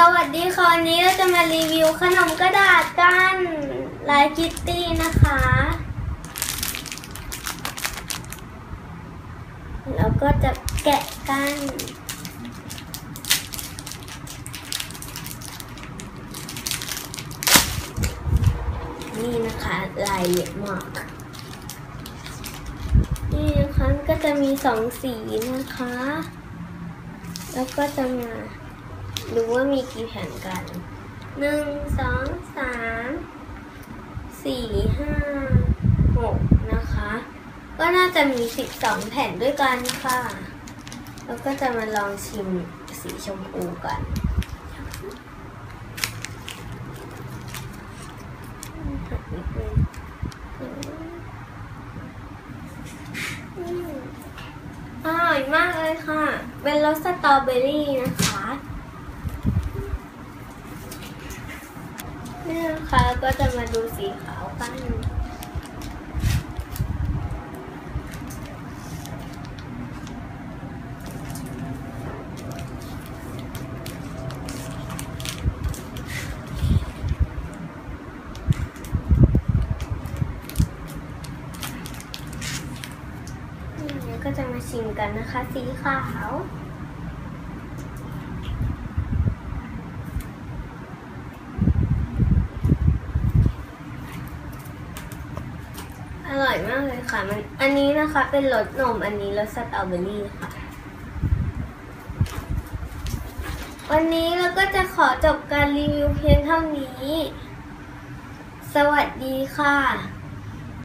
สวัสดีคนมกระดาษกันลายคิตตี้นะคะ แล้วก็จะแกะกันนี่นะคะลายเยอะมาก นี่นะคะก็จะมีสองสีนะคะ แล้วก็จะมา ดูว่ามีกี่แผ่นกันหนึ่งสองสามสี่ห้าหกนะคะ ก็น่าจะมีสิบสองแผ่นด้วยกันค่ะ แล้วก็จะมาลองชิมสีชมพูกันหักนิดนึงอืมอร่อยมากเลยค่ะ เป็นรสสตรอเบอรี่นะคะ นี่นะคะก็จะมาดูสีขาวกันนี่ยก็จะมาชิมกันนะคะ สีขาว ร่อยมากเลยค่ะ มันอันนี้นะคะเป็นรสนม อันนี้รสสตรอเบอรี่ค่ะ วันนี้เราก็จะขอจบการรีวิวเพียงเท่านี้ สวัสดีค่ะ